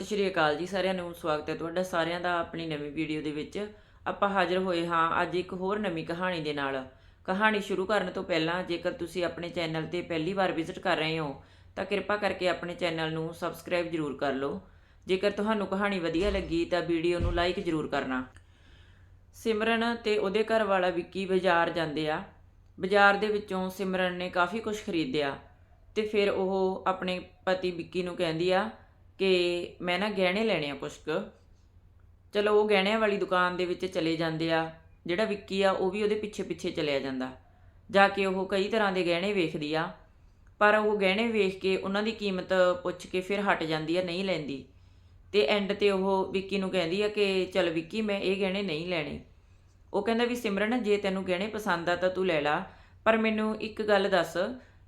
ਸਤਿ ਸ਼੍ਰੀ ਅਕਾਲ ਜੀ ਸਾਰਿਆਂ ਨੂੰ, ਸਵਾਗਤ ਹੈ ਤੁਹਾਡਾ ਸਾਰਿਆਂ ਦਾ ਆਪਣੀ ਨਵੀਂ ਵੀਡੀਓ ਦੇ ਵਿੱਚ। ਆਪਾਂ ਹਾਜ਼ਰ ਹੋਏ ਹਾਂ ਅੱਜ ਇੱਕ ਹੋਰ ਨਵੀਂ ਕਹਾਣੀ ਦੇ ਨਾਲ। ਕਹਾਣੀ ਸ਼ੁਰੂ ਕਰਨ ਤੋਂ ਪਹਿਲਾਂ ਜੇਕਰ ਤੁਸੀਂ ਆਪਣੇ ਚੈਨਲ ਤੇ ਪਹਿਲੀ ਵਾਰ ਵਿਜ਼ਿਟ ਕਰ ਰਹੇ ਹੋ, ਤਾਂ ਕਿਰਪਾ ਕਰਕੇ ਆਪਣੇ ਚੈਨਲ ਨੂੰ ਸਬਸਕ੍ਰਾਈਬ ਜ਼ਰੂਰ ਕਰ ਲਓ। ਜੇਕਰ ਤੁਹਾਨੂੰ ਕਹਾਣੀ ਵਧੀਆ ਲੱਗੀ, ਤਾਂ ਵੀਡੀਓ ਨੂੰ ਲਾਈਕ ਜ਼ਰੂਰ ਕਰਨਾ। ਸਿਮਰਨ ਤੇ ਉਹਦੇ ਘਰ ਵਾਲਾ ਵਿੱਕੀ ਬਾਜ਼ਾਰ ਜਾਂਦੇ ਆ। ਬਾਜ਼ਾਰ ਦੇ ਵਿੱਚੋਂ ਸਿਮਰਨ ਨੇ ਕਾਫੀ ਕੁਝ ਖਰੀਦਿਆ ਤੇ ਫਿਰ ਉਹ ਆਪਣੇ ਪਤੀ ਵਿੱਕੀ ਨੂੰ ਕਹਿੰਦੀ ਆ ਕਿ ਮੈਂ ਨਾ ਗਹਿਣੇ ਲੈਣੇ ਆ ਕੁਛ ਕੁ। ਚਲੋ ਉਹ ਗਹਿਣਿਆਂ ਵਾਲੀ ਦੁਕਾਨ ਦੇ ਵਿੱਚ ਚਲੇ ਜਾਂਦੇ ਆ, ਜਿਹੜਾ ਵਿੱਕੀ ਆ ਉਹ ਵੀ ਉਹਦੇ ਪਿੱਛੇ ਪਿੱਛੇ ਚਲਿਆ ਜਾਂਦਾ। ਜਾ ਕੇ ਉਹ ਕਈ ਤਰ੍ਹਾਂ ਦੇ ਗਹਿਣੇ ਵੇਖਦੀ ਆ, ਪਰ ਉਹ ਗਹਿਣੇ ਵੇਖ ਕੇ ਉਹਨਾਂ ਦੀ ਕੀਮਤ ਪੁੱਛ ਕੇ ਫਿਰ ਹਟ ਜਾਂਦੀ ਆ, ਨਹੀਂ ਲੈਂਦੀ। ਤੇ ਐਂਡ ਤੇ ਉਹ ਵਿੱਕੀ ਨੂੰ ਕਹਿੰਦੀ ਆ ਕਿ ਚਲ ਵਿੱਕੀ, ਮੈਂ ਇਹ ਗਹਿਣੇ ਨਹੀਂ ਲੈਣੇ। ਉਹ ਕਹਿੰਦਾ ਵੀ, ਸਿਮਰਨ, ਜੇ ਤੈਨੂੰ ਗਹਿਣੇ ਪਸੰਦ ਆ ਤਾਂ ਤੂੰ ਲੈ ਲਾ। ਪਰ ਮੈਨੂੰ ਇੱਕ ਗੱਲ ਦੱਸ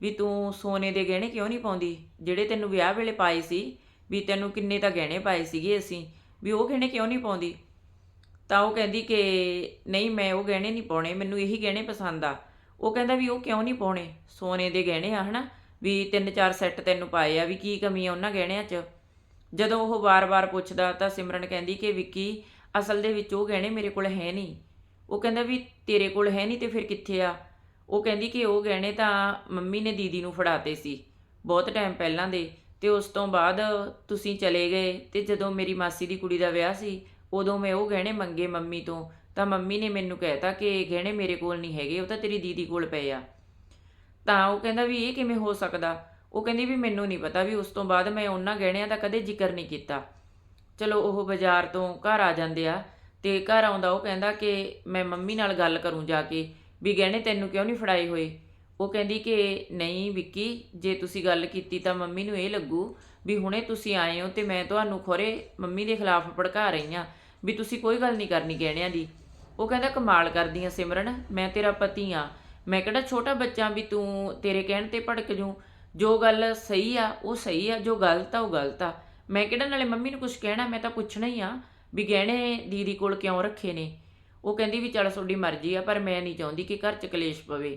ਵੀ ਤੂੰ ਸੋਨੇ ਦੇ ਗਹਿਣੇ ਕਿਉਂ ਨਹੀਂ ਪਾਉਂਦੀ? ਜਿਹੜੇ ਤੈਨੂੰ ਵਿਆਹ ਵੇਲੇ ਪਾਏ ਸੀ ਵੀ ਤੈਨੂੰ ਕਿੰਨੇ ਤਾਂ ਗਹਿਣੇ ਪਾਏ ਸੀਗੇ ਅਸੀਂ, ਵੀ ਉਹ ਗਹਿਣੇ ਕਿਉਂ ਨਹੀਂ ਪਾਉਂਦੀ? ਤਾਂ ਉਹ ਕਹਿੰਦੀ ਕਿ ਨਹੀਂ, ਮੈਂ ਉਹ ਗਹਿਣੇ ਨਹੀਂ ਪਾਉਣੇ, ਮੈਨੂੰ ਇਹੀ ਗਹਿਣੇ ਪਸੰਦ ਆ। ਉਹ ਕਹਿੰਦਾ ਵੀ ਉਹ ਕਿਉਂ ਨਹੀਂ ਪਾਉਣੇ? ਸੋਨੇ ਦੇ ਗਹਿਣੇ ਆ, ਹਨਾ? ਵੀ ਤਿੰਨ ਚਾਰ ਸੈੱਟ ਤੈਨੂੰ ਪਾਏ ਆ, ਵੀ ਕੀ ਕਮੀ ਆ ਉਹਨਾਂ ਗਹਿਣਿਆਂ 'ਚ? ਜਦੋਂ ਉਹ ਵਾਰ-ਵਾਰ ਪੁੱਛਦਾ ਤਾਂ ਸਿਮਰਨ ਕਹਿੰਦੀ ਕਿ ਵਿੱਕੀ, ਅਸਲ ਦੇ ਵਿੱਚ ਉਹ ਗਹਿਣੇ ਮੇਰੇ ਕੋਲ ਹੈ ਨਹੀਂ। ਉਹ ਕਹਿੰਦਾ ਵੀ ਤੇਰੇ ਕੋਲ ਹੈ ਨਹੀਂ ਤੇ ਫਿਰ ਕਿੱਥੇ ਆ? ਉਹ ਕਹਿੰਦੀ ਕਿ ਉਹ ਗਹਿਣੇ ਤਾਂ ਮੰਮੀ ਨੇ ਦੀਦੀ ਨੂੰ ਫੜਾਤੇ ਸੀ, ਬਹੁਤ ਟਾਈਮ ਪਹਿਲਾਂ ਦੇ। ਅਤੇ ਉਸ ਤੋਂ ਬਾਅਦ ਤੁਸੀਂ ਚਲੇ ਗਏ ਅਤੇ ਜਦੋਂ ਮੇਰੀ ਮਾਸੀ ਦੀ ਕੁੜੀ ਦਾ ਵਿਆਹ ਸੀ, ਉਦੋਂ ਮੈਂ ਉਹ ਗਹਿਣੇ ਮੰਗੇ ਮੰਮੀ ਤੋਂ, ਤਾਂ ਮੰਮੀ ਨੇ ਮੈਨੂੰ ਕਹਿਤਾ ਕਿ ਇਹ ਗਹਿਣੇ ਮੇਰੇ ਕੋਲ ਨਹੀਂ ਹੈਗੇ, ਉਹ ਤਾਂ ਤੇਰੀ ਦੀਦੀ ਕੋਲ ਪਏ ਆ। ਤਾਂ ਉਹ ਕਹਿੰਦਾ ਵੀ ਇਹ ਕਿਵੇਂ ਹੋ ਸਕਦਾ? ਉਹ ਕਹਿੰਦੀ ਵੀ ਮੈਨੂੰ ਨਹੀਂ ਪਤਾ ਵੀ ਉਸ ਤੋਂ ਬਾਅਦ ਮੈਂ ਉਹਨਾਂ ਗਹਿਣਿਆਂ ਦਾ ਕਦੇ ਜ਼ਿਕਰ ਨਹੀਂ ਕੀਤਾ। ਚਲੋ ਉਹ ਬਾਜ਼ਾਰ ਤੋਂ ਘਰ ਆ ਜਾਂਦੇ ਆ ਤੇ ਘਰ ਆਉਂਦਾ ਉਹ ਕਹਿੰਦਾ ਕਿ ਮੈਂ ਮੰਮੀ ਨਾਲ ਗੱਲ ਕਰੂੰ ਜਾ ਕੇ, ਵੀ ਗਹਿਣੇ ਤੈਨੂੰ ਕਿਉਂ ਨਹੀਂ ਫੜਾਏ ਹੋਏ? ਉਹ ਕਹਿੰਦੀ ਕਿ ਨਹੀਂ ਵਿੱਕੀ, ਜੇ ਤੁਸੀਂ ਗੱਲ ਕੀਤੀ ਤਾਂ ਮੰਮੀ ਨੂੰ ਇਹ ਲੱਗੂ ਵੀ ਹੁਣੇ ਤੁਸੀਂ ਆਏ ਹੋ ਤੇ ਮੈਂ ਤੁਹਾਨੂੰ ਖੋਰੇ ਮੰਮੀ ਦੇ ਖਿਲਾਫ ਭੜਕਾ ਰਹੀ ਹਾਂ, ਵੀ ਤੁਸੀਂ ਕੋਈ ਗੱਲ ਨਹੀਂ ਕਰਨੀ ਗਹਿਣਿਆਂ ਦੀ। ਉਹ ਕਹਿੰਦਾ, ਕਮਾਲ ਕਰਦੀ ਆ ਸਿਮਰਨ, ਮੈਂ ਤੇਰਾ ਪਤੀ ਆ ਮੈਂ ਕਿਹੜਾ ਛੋਟਾ ਬੱਚਾ ਵੀ ਤੂੰ ਤੇਰੇ ਕਹਿਣ ਤੇ ਭੜਕ ਜੂ। ਜੋ ਗੱਲ ਸਹੀ ਆ, ਉਹ ਸਹੀ ਆ, ਜੋ ਗਲਤ ਆ, ਉਹ ਗਲਤ ਆ। ਮੈਂ ਕਿਹੜਾ ਨਾਲੇ ਮੰਮੀ ਨੂੰ ਕੁਝ ਕਹਿਣਾ, ਮੈਂ ਤਾਂ ਪੁੱਛਣਾ ਹੀ ਆ ਵੀ ਗਹਿਣੇ ਦੀਦੀ ਕੋਲ ਕਿਉਂ ਰੱਖੇ ਨੇ? ਉਹ ਕਹਿੰਦੀ ਵੀ ਚਲ ਤੁਹਾਡੀ ਮਰਜ਼ੀ ਆ, ਪਰ ਮੈਂ ਨਹੀਂ ਚਾਹੁੰਦੀ ਕਿ ਘਰ 'ਚ ਕਲੇਸ਼ ਪਵੇ।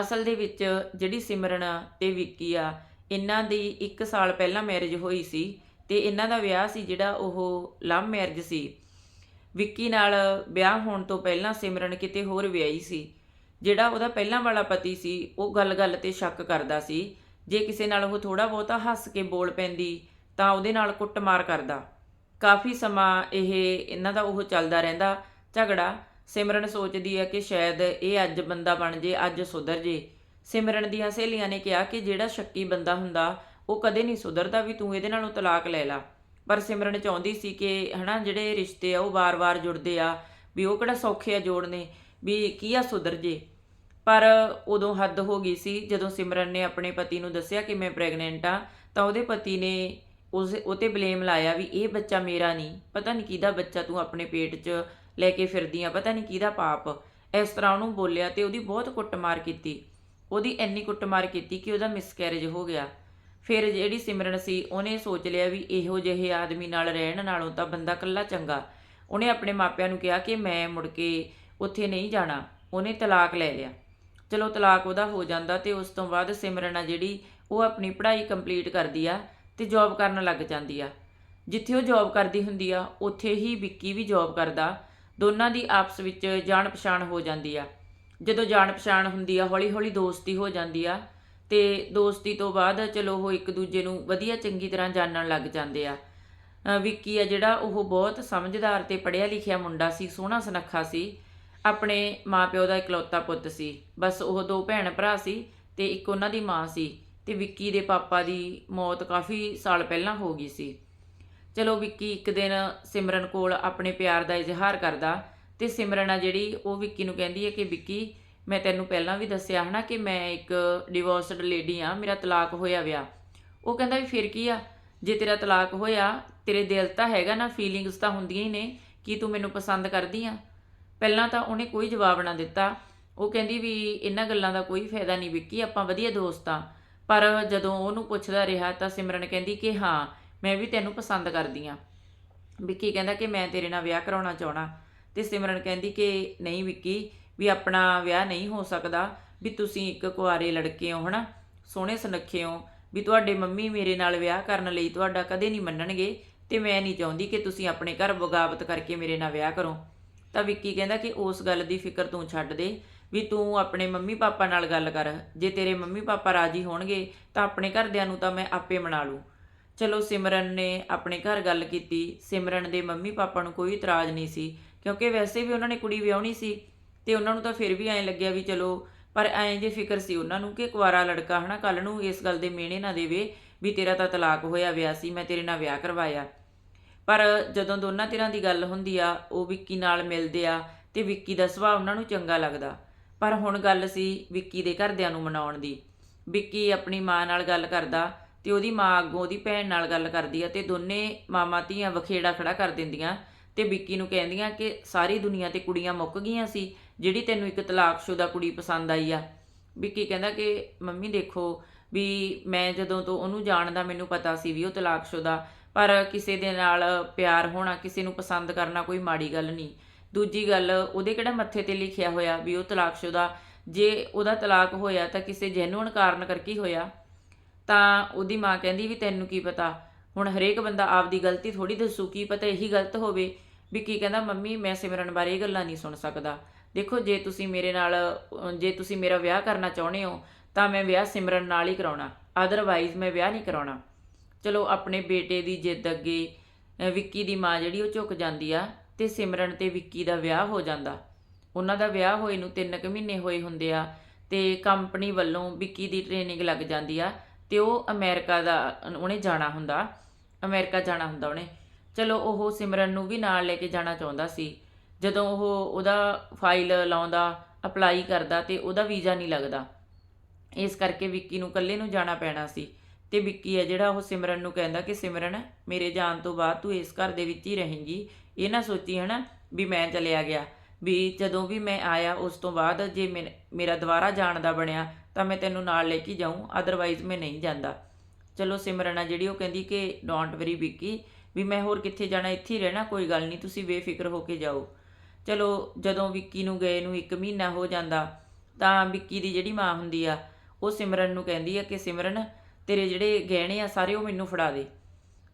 ਅਸਲ ਦੇ ਵਿੱਚ ਜਿਹੜੀ ਸਿਮਰਨ ਤੇ ਵਿੱਕੀ ਆ, ਇਹਨਾਂ ਦੀ 1 ਸਾਲ ਪਹਿਲਾਂ ਮੈਰਿਜ ਹੋਈ ਸੀ ਤੇ ਇਹਨਾਂ ਦਾ ਵਿਆਹ ਸੀ ਜਿਹੜਾ ਉਹ ਲਵ ਮੈਰਿਜ ਸੀ। ਵਿੱਕੀ ਨਾਲ ਵਿਆਹ ਹੋਣ ਤੋਂ ਪਹਿਲਾਂ ਸਿਮਰਨ ਕਿਤੇ ਹੋਰ ਵਿਆਹੀ ਸੀ। ਜਿਹੜਾ ਉਹਦਾ ਪਹਿਲਾਂ ਵਾਲਾ ਪਤੀ ਸੀ, ਉਹ ਗੱਲ-ਗੱਲ ਤੇ ਸ਼ੱਕ ਕਰਦਾ ਸੀ। ਜੇ ਕਿਸੇ ਨਾਲ ਉਹ ਥੋੜਾ ਬਹੁਤਾ ਹੱਸ ਕੇ ਬੋਲ ਪੈਂਦੀ, ਤਾਂ ਉਹਦੇ ਨਾਲ ਕੁੱਟਮਾਰ ਕਰਦਾ। ਕਾਫੀ ਸਮਾਂ ਇਹ ਇਹਨਾਂ ਦਾ ਉਹ ਚੱਲਦਾ ਰਹਿੰਦਾ, ਝਗੜਾ। ਸਿਮਰਨ ਸੋਚਦੀ ਹੈ ਕਿ ਸ਼ਾਇਦ ਇਹ ਅੱਜ ਬੰਦਾ ਬਣ ਜੇ, ਅੱਜ ਸੁਧਰ ਜੇ। ਸਿਮਰਨ ਦੀਆਂ ਸਹੇਲੀਆਂ ਨੇ ਕਿਹਾ ਕਿ ਜਿਹੜਾ ਸ਼ੱਕੀ ਬੰਦਾ ਹੁੰਦਾ, ਉਹ ਕਦੇ ਨਹੀਂ ਸੁਧਰਦਾ ਵੀ ਤੂੰ ਇਹਦੇ ਨਾਲੋਂ ਤਲਾਕ ਲੈ ਲਾ। ਪਰ ਸਿਮਰਨ ਚਾਹੁੰਦੀ ਸੀ ਕਿ, ਹਨਾ, ਜਿਹੜੇ ਰਿਸ਼ਤੇ ਆ, ਉਹ ਵਾਰ-ਵਾਰ ਜੁੜਦੇ ਆ, ਵੀ ਉਹ ਕਿਹੜਾ ਸੌਖੇ ਆ ਜੋੜਨੇ ਵੀ ਕੀ ਆ ਸੁਧਰ ਜੇ। ਪਰ ਉਦੋਂ ਹੱਦ ਹੋ ਗਈ ਸੀ, ਜਦੋਂ ਸਿਮਰਨ ਨੇ ਆਪਣੇ ਪਤੀ ਨੂੰ ਦੱਸਿਆ ਕਿ ਮੈਂ ਪ੍ਰੈਗਨੈਂਟ ਆ, ਤਾਂ ਉਹਦੇ ਪਤੀ ਨੇ ਉਸ ਉਤੇ ਬਲੇਮ ਲਾਇਆ ਵੀ ਇਹ ਬੱਚਾ ਮੇਰਾ ਨਹੀਂ, ਪਤਾ ਨਹੀਂ ਕਿਹਦਾ ਬੱਚਾ ਤੂੰ ਆਪਣੇ ਪੇਟ 'ਚ ਲੈ ਕੇ ਫਿਰਦੀ ਆ, ਪਤਾ ਨਹੀਂ ਕਿਹਦਾ ਪਾਪ। ਇਸ ਤਰ੍ਹਾਂ ਉਹਨੂੰ ਬੋਲਿਆ ਤੇ ਉਹਦੀ ਬਹੁਤ ਕੁੱਟਮਾਰ ਕੀਤੀ। ਉਹਦੀ ਇੰਨੀ ਕੁੱਟਮਾਰ ਕੀਤੀ ਕਿ ਉਹਦਾ ਮਿਸਕੈਰੇਜ ਹੋ ਗਿਆ। ਫਿਰ ਜਿਹੜੀ ਸਿਮਰਨ ਸੀ, ਉਹਨੇ ਸੋਚ ਲਿਆ ਵੀ ਇਹੋ ਜਿਹੇ ਆਦਮੀ ਨਾਲ ਰਹਿਣ ਨਾਲੋਂ ਤਾਂ ਬੰਦਾ ਇਕੱਲਾ ਚੰਗਾ। ਉਹਨੇ ਆਪਣੇ ਮਾਪਿਆਂ ਨੂੰ ਕਿਹਾ ਕਿ ਮੈਂ ਮੁੜ ਕੇ ਉੱਥੇ ਨਹੀਂ ਜਾਣਾ। ਉਹਨੇ ਤਲਾਕ ਲੈ ਲਿਆ। ਚਲੋ ਤਲਾਕ ਉਹਦਾ ਹੋ ਜਾਂਦਾ ਤੇ ਉਸ ਤੋਂ ਬਾਅਦ ਸਿਮਰਨ ਆ ਜਿਹੜੀ, ਉਹ ਆਪਣੀ ਪੜ੍ਹਾਈ ਕੰਪਲੀਟ ਕਰਦੀ ਆ ਤੇ ਜੌਬ ਕਰਨ ਲੱਗ ਜਾਂਦੀ ਆ। ਜਿੱਥੇ ਉਹ ਜੌਬ ਕਰਦੀ ਹੁੰਦੀ ਆ, ਉੱਥੇ ਹੀ ਵਿੱਕੀ ਵੀ ਜੌਬ ਕਰਦਾ। ਦੋਨਾਂ ਦੀ ਆਪਸ ਵਿੱਚ ਜਾਣ ਪਛਾਣ ਹੋ ਜਾਂਦੀ ਆ। ਜਦੋਂ ਜਾਣ ਪਛਾਣ ਹੁੰਦੀ ਆ ਹੌਲੀ ਹੌਲੀ ਦੋਸਤੀ ਹੋ ਜਾਂਦੀ ਆ ਤੇ ਦੋਸਤੀ ਤੋਂ ਬਾਅਦ ਚਲੋ ਉਹ ਇੱਕ ਦੂਜੇ ਨੂੰ ਵਧੀਆ ਚੰਗੀ ਤਰ੍ਹਾਂ ਜਾਣਨ ਲੱਗ ਜਾਂਦੇ ਆ। ਵਿੱਕੀ ਆ ਜਿਹੜਾ ਉਹ ਬਹੁਤ ਸਮਝਦਾਰ ਤੇ ਪੜ੍ਹਿਆ ਲਿਖਿਆ ਮੁੰਡਾ ਸੀ, ਸੋਹਣਾ ਸੁਨੱਖਾ ਸੀ, ਆਪਣੇ ਮਾਪਿਓ ਦਾ ਇਕਲੌਤਾ ਪੁੱਤ ਸੀ। ਬਸ ਉਹ ਦੋ ਭੈਣ ਭਰਾ ਸੀ ਤੇ ਇੱਕ ਉਹਨਾਂ ਦੀ ਮਾਂ ਸੀ ਤੇ ਵਿੱਕੀ ਦੇ ਪਾਪਾ ਦੀ ਮੌਤ ਕਾਫੀ ਸਾਲ ਪਹਿਲਾਂ ਹੋ ਗਈ ਸੀ। ਚਲੋ ਵਿੱਕੀ ਇੱਕ ਦਿਨ ਸਿਮਰਨ ਕੋਲ ਆਪਣੇ ਪਿਆਰ ਦਾ ਇਜ਼ਹਾਰ ਕਰਦਾ ਤੇ ਸਿਮਰਨ ਆ ਜਿਹੜੀ, ਉਹ ਵਿੱਕੀ ਨੂੰ ਕਹਿੰਦੀ ਹੈ ਕਿ ਵਿੱਕੀ, ਮੈਂ ਤੈਨੂੰ ਪਹਿਲਾਂ ਵੀ ਦੱਸਿਆ ਹਨਾ ਕਿ ਮੈਂ ਇੱਕ ਡਿਵੋਰਸਡ ਲੇਡੀ ਆ ਮੇਰਾ ਤਲਾਕ ਹੋਇਆ ਵਿਆ ਉਹ ਕਹਿੰਦਾ ਵੀ ਫਿਰ ਕੀ ਆ? ਜੇ ਤੇਰਾ ਤਲਾਕ ਹੋਇਆ, ਤੇਰੇ ਦਿਲ ਤਾਂ ਹੈਗਾ ਨਾ ਫੀਲਿੰਗਸ ਤਾਂ ਹੁੰਦੀਆਂ ਹੀ ਨੇ, ਕਿ ਤੂੰ ਮੈਨੂੰ ਪਸੰਦ ਕਰਦੀ ਆ? ਪਹਿਲਾਂ ਤਾਂ ਉਹਨੇ ਕੋਈ ਜਵਾਬ ਨਾ ਦਿੱਤਾ। ਉਹ ਕਹਿੰਦੀ ਵੀ ਇਹਨਾਂ ਗੱਲਾਂ ਦਾ ਕੋਈ ਫਾਇਦਾ ਨਹੀਂ ਵਿੱਕੀ, ਆਪਾਂ ਵਧੀਆ ਦੋਸਤ ਆ। ਪਰ ਜਦੋਂ ਉਹਨੂੰ ਪੁੱਛਦਾ ਰਿਹਾ ਤਾਂ ਸਿਮਰਨ ਕਹਿੰਦੀ ਕਿ ਹਾਂ ਮੈਂ ਵੀ ਤੈਨੂੰ ਪਸੰਦ ਕਰਦੀ ਆ। ਵਿੱਕੀ ਕਹਿੰਦਾ ਕਿ ਮੈਂ ਤੇਰੇ ਨਾਲ ਵਿਆਹ ਕਰਾਉਣਾ ਚਾਹਣਾ ਤੇ ਸਿਮਰਨ ਕਹਿੰਦੀ ਕਿ ਨਹੀਂ ਵਿੱਕੀ, ਵੀ ਆਪਣਾ ਵਿਆਹ ਨਹੀਂ ਹੋ ਸਕਦਾ, ਵੀ ਤੁਸੀਂ ਇੱਕ ਕੁਆਰੇ ਲੜਕੇ ਹੋ, ਹਨਾ? ਸੋਹਣੇ ਸੁਨੱਖੇ ਹੋ। ਵੀ ਤੁਹਾਡੇ ਮੰਮੀ ਮੇਰੇ ਨਾਲ ਵਿਆਹ ਕਰਨ ਲਈ ਤੁਹਾਡਾ ਕਦੇ ਨਹੀਂ ਮੰਨਣਗੇ ਤੇ ਮੈਂ ਨਹੀਂ ਚਾਹੁੰਦੀ ਕਿ ਤੁਸੀਂ ਆਪਣੇ ਘਰ ਬਗਾਵਤ ਕਰਕੇ ਮੇਰੇ ਨਾਲ ਵਿਆਹ ਕਰੋ। ਤਾਂ ਵਿੱਕੀ ਕਹਿੰਦਾ ਕਿ ਉਸ ਗੱਲ ਦੀ ਫਿਕਰ ਤੂੰ ਛੱਡ ਦੇ, ਵੀ ਤੂੰ ਆਪਣੇ ਮੰਮੀ ਪਾਪਾ ਨਾਲ ਗੱਲ ਕਰ। ਜੇ ਤੇਰੇ ਮੰਮੀ ਪਾਪਾ ਰਾਜੀ ਹੋਣਗੇ ਤਾਂ ਆਪਣੇ ਘਰਦਿਆਂ ਨੂੰ ਤਾਂ ਮੈਂ ਆਪੇ ਮਨਾ ਲੂੰ। ਚਲੋ ਸਿਮਰਨ ਨੇ ਆਪਣੇ ਘਰ ਗੱਲ ਕੀਤੀ। ਸਿਮਰਨ ਦੇ ਮੰਮੀ ਪਾਪਾ ਨੂੰ ਕੋਈ ਇਤਰਾਜ਼ ਨਹੀਂ ਸੀ, ਕਿਉਂਕਿ ਵੈਸੇ ਵੀ ਉਹਨਾਂ ਨੇ ਕੁੜੀ ਵਿਆਹਣੀ ਸੀ ਤੇ ਉਹਨਾਂ ਨੂੰ ਤਾਂ ਫਿਰ ਵੀ ਐਂ ਲੱਗਿਆ ਵੀ ਚਲੋ, ਪਰ ਐਂ ਜੇ ਫਿਕਰ ਸੀ ਉਹਨਾਂ ਨੂੰ ਕਿ ਕੁਆਰਾ ਲੜਕਾ ਹਨਾ ਕੱਲ ਨੂੰ ਇਸ ਗੱਲ ਦੇ ਮਿਹਣੇ ਨਾ ਦੇਵੇ ਵੀ ਤੇਰਾ ਤਾਂ ਤਲਾਕ ਹੋਇਆ ਵਿਆਹ ਸੀ, ਮੈਂ ਤੇਰੇ ਨਾਲ ਵਿਆਹ ਕਰਵਾਇਆ। ਪਰ ਜਦੋਂ ਦੋਨਾਂ ਧਿਰਾਂ ਦੀ ਗੱਲ ਹੁੰਦੀ ਆ, ਉਹ ਵਿੱਕੀ ਨਾਲ ਮਿਲਦੇ ਆ ਤੇ ਵਿੱਕੀ ਦਾ ਸੁਭਾਅ ਉਹਨਾਂ ਨੂੰ ਚੰਗਾ ਲੱਗਦਾ। ਪਰ ਹੁਣ ਗੱਲ ਸੀ ਵਿੱਕੀ ਦੇ ਘਰਦਿਆਂ ਨੂੰ ਮਨਾਉਣ ਦੀ। ਵਿੱਕੀ ਆਪਣੀ ਮਾਂ ਨਾਲ ਗੱਲ ਕਰਦਾ ਤੇ ਉਹਦੀ ਮਾਂ ਅੱਗੋਂ ਉਹਦੀ ਭੈਣ ਨਾਲ ਗੱਲ ਕਰਦੀ ਆ ਤੇ ਦੋਨੇ ਮਾਮਾ ਧੀਆਂ ਵਖੇੜਾ ਖੜਾ ਕਰ ਦਿੰਦੀਆਂ ਤੇ ਵਿੱਕੀ ਨੂੰ ਕਹਿੰਦੀਆਂ ਕਿ ਸਾਰੀ ਦੁਨੀਆ ਤੇ ਕੁੜੀਆਂ ਮੁੱਕ ਗਈਆਂ ਸੀ, ਜਿਹੜੀ ਤੈਨੂੰ ਇੱਕ ਤਲਾਕਸ਼ੁਦਾ ਕੁੜੀ ਪਸੰਦ ਆਈ ਆ। ਵਿੱਕੀ ਕਹਿੰਦਾ ਕਿ ਮੰਮੀ ਦੇਖੋ ਵੀ ਮੈਂ ਜਦੋਂ ਤੋਂ ਉਹਨੂੰ ਜਾਣਦਾ ਮੈਨੂੰ ਪਤਾ ਸੀ ਵੀ ਉਹ ਤਲਾਕਸ਼ੁਦਾ ਪਰ ਕਿਸੇ ਦੇ ਨਾਲ ਪਿਆਰ ਹੋਣਾ, ਕਿਸੇ ਨੂੰ ਪਸੰਦ ਕਰਨਾ ਕੋਈ ਮਾੜੀ ਗੱਲ ਨਹੀਂ। ਦੂਜੀ ਗੱਲ, ਉਹਦੇ ਕਿਹੜਾ ਮੱਥੇ ਤੇ ਲਿਖਿਆ ਹੋਇਆ ਵੀ ਉਹ ਤਲਾਕਸ਼ੁਦਾ ਜੇ ਉਹਦਾ ਤਲਾਕ ਹੋਇਆ ਤਾਂ ਕਿਸੇ ਜੈਨੂਇਨ ਕਾਰਨ ਕਰਕੇ ਹੋਇਆ। ਤਾਂ ਉਹਦੀ ਮਾਂ ਕਹਿੰਦੀ ਵੀ ਤੈਨੂੰ ਕੀ ਪਤਾ, ਹੁਣ ਹਰੇਕ ਬੰਦਾ ਆਪਦੀ ਗਲਤੀ ਥੋੜੀ ਦੱਸੂ, ਕੀ ਪਤਾ ਇਹੀ ਗਲਤ ਹੋਵੇ ਵੀ ਕੀ ਕਹਿੰਦਾ, ਮੰਮੀ, ਮੈਂ ਸਿਮਰਨ ਬਾਰੇ ਇਹ ਗੱਲਾਂ ਨਹੀਂ ਸੁਣ ਸਕਦਾ। ਦੇਖੋ, ਜੇ ਤੁਸੀਂ ਮੇਰੇ ਨਾਲ ਜੇ ਤੁਸੀਂ ਮੇਰਾ ਵਿਆਹ ਕਰਨਾ ਚਾਹੁੰਦੇ ਹੋ, ਤਾਂ ਮੈਂ ਵਿਆਹ ਸਿਮਰਨ ਨਾਲ ਹੀ ਕਰਾਉਣਾ। ਅਦਰਵਾਈਜ਼ ਮੈਂ ਵਿਆਹ ਨਹੀਂ ਕਰਾਉਣਾ। ਚਲੋ, ਆਪਣੇ ਬੇਟੇ ਦੀ ਜਿੱਦ ਅੱਗੇ ਵਿੱਕੀ ਦੀ ਮਾਂ ਜਿਹੜੀ ਉਹ ਝੁਕ ਜਾਂਦੀ ਆ ਤੇ ਸਿਮਰਨ ਤੇ ਵਿੱਕੀ ਦਾ ਵਿਆਹ ਹੋ ਜਾਂਦਾ। ਉਹਨਾਂ ਦਾ ਵਿਆਹ ਹੋਏ ਨੂੰ 3 ਕੁ ਮਹੀਨੇ ਹੋਏ ਹੁੰਦੇ ਆ ਤੇ ਕੰਪਨੀ ਵੱਲੋਂ ਵਿੱਕੀ ਦੀ ਟ੍ਰੇਨਿੰਗ ਲੱਗ ਜਾਂਦੀ ਆ। ਤੇ ਉਹ ਅਮਰੀਕਾ ਦਾ, ਉਹਨੇ ਜਾਣਾ ਹੁੰਦਾ, ਅਮਰੀਕਾ ਜਾਣਾ ਹੁੰਦਾ ਉਹਨੇ। ਚਲੋ, ਉਹ ਸਿਮਰਨ ਨੂੰ ਵੀ ਨਾਲ ਲੈ ਕੇ ਜਾਣਾ ਚਾਹੁੰਦਾ ਸੀ। ਜਦੋਂ ਉਹ ਉਹਦਾ ਫਾਈਲ ਲਾਉਂਦਾ, ਅਪਲਾਈ ਕਰਦਾ ਤੇ ਉਹਦਾ ਵੀਜ਼ਾ ਨਹੀਂ ਲੱਗਦਾ। ਇਸ ਕਰਕੇ ਵਿੱਕੀ ਨੂੰ ਇਕੱਲੇ ਨੂੰ ਜਾਣਾ ਪੈਣਾ ਸੀ। ਤੇ ਵਿੱਕੀ ਹੈ ਜਿਹੜਾ ਉਹ ਸਿਮਰਨ ਨੂੰ ਕਹਿੰਦਾ ਕਿ ਸਿਮਰਨ, ਮੇਰੇ ਜਾਣ ਤੋਂ ਬਾਅਦ ਤੂੰ ਇਸ ਘਰ ਦੇ ਵਿੱਚ ਹੀ ਰਹੇਂਗੀ। ਇਹ ਨਾ ਸੋਚੀ ਹਨਾ ਵੀ ਮੈਂ ਚਲਿਆ ਗਿਆ। ਵੀ ਜਦੋਂ ਵੀ ਮੈਂ ਆਇਆ, ਉਸ ਤੋਂ ਬਾਅਦ ਜੇ ਮੇਰਾ ਦੁਬਾਰਾ ਜਾਣ ਦਾ ਬਣਿਆ ਤਾਂ ਮੈਂ ਤੈਨੂੰ ਨਾਲ ਲੈ ਕੇ ਜਾਊਂ ਅਦਰਵਾਈਜ਼ ਮੈਂ ਨਹੀਂ ਜਾਂਦਾ। ਚਲੋ ਸਿਮਰਨ ਆ ਜਿਹੜੀ ਉਹ ਕਹਿੰਦੀ ਕਿ ਡੋਂਟ ਵਰੀ ਵਿੱਕੀ, ਵੀ ਮੈਂ ਹੋਰ ਕਿੱਥੇ ਜਾਣਾ, ਇੱਥੇ ਹੀ ਰਹਿਣਾ, ਕੋਈ ਗੱਲ ਨਹੀਂ, ਤੁਸੀਂ ਬੇਫਿਕਰ ਹੋ ਕੇ ਜਾਓ। ਚਲੋ ਜਦੋਂ ਵਿੱਕੀ ਨੂੰ ਗਏ ਨੂੰ 1 ਮਹੀਨਾ ਹੋ ਜਾਂਦਾ, ਤਾਂ ਵਿੱਕੀ ਦੀ ਜਿਹੜੀ ਮਾਂ ਹੁੰਦੀ ਆ, ਉਹ ਸਿਮਰਨ ਨੂੰ ਕਹਿੰਦੀ ਆ ਕਿ ਸਿਮਰਨ, ਤੇਰੇ ਜਿਹੜੇ ਗਹਿਣੇ ਆ ਸਾਰੇ ਉਹ ਮੈਨੂੰ ਫੜਾ ਦੇ।